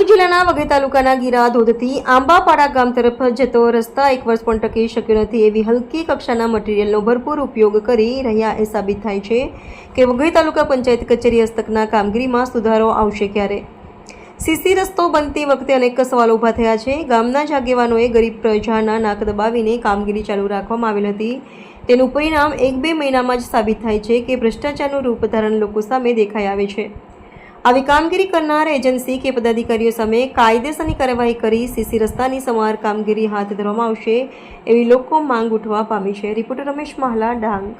જિલ્લાના વઘઈ તાલુકાના ગીરા ધોધથી આંબાપાડા ગામ તરફ જતો રસ્તા એક વર્ષ પણ ટકી શક્યો નથી એવી હલકી કક્ષાના મટીરીયલનો ભરપૂર ઉપયોગ કરી રહ્યા એ સાબિત થાય છે કે વઘઈ તાલુકા પંચાયત કચેરી હસ્તકના કામગીરીમાં સુધારો આવશે ક્યારે? સીસી રસ્તો બનતી વખતે અનેક સવાલો ઊભા થયા છે. ગામના જ આગેવાનોએ ગરીબ પ્રજાના નાક દબાવીને કામગીરી ચાલુ રાખવામાં આવેલ હતી. તેનું પરિણામ એક બે મહિનામાં જ સાબિત થાય છે કે ભ્રષ્ટાચારનું રૂપ ધારણ લોકો સામે દેખાઈ આવે છે. આવી કામગીરી કરનાર એજન્સી કે પદાધિકારીઓ સામે કાયદેસરની કાર્યવાહી કરી સીસી રસ્તાની સમાર કામગીરી હાથ ધરવામાં આવશે એવી લોકો માંગ ઉઠવા પામી છે. રિપોર્ટર રમેશ મહાલા, ડાંગ.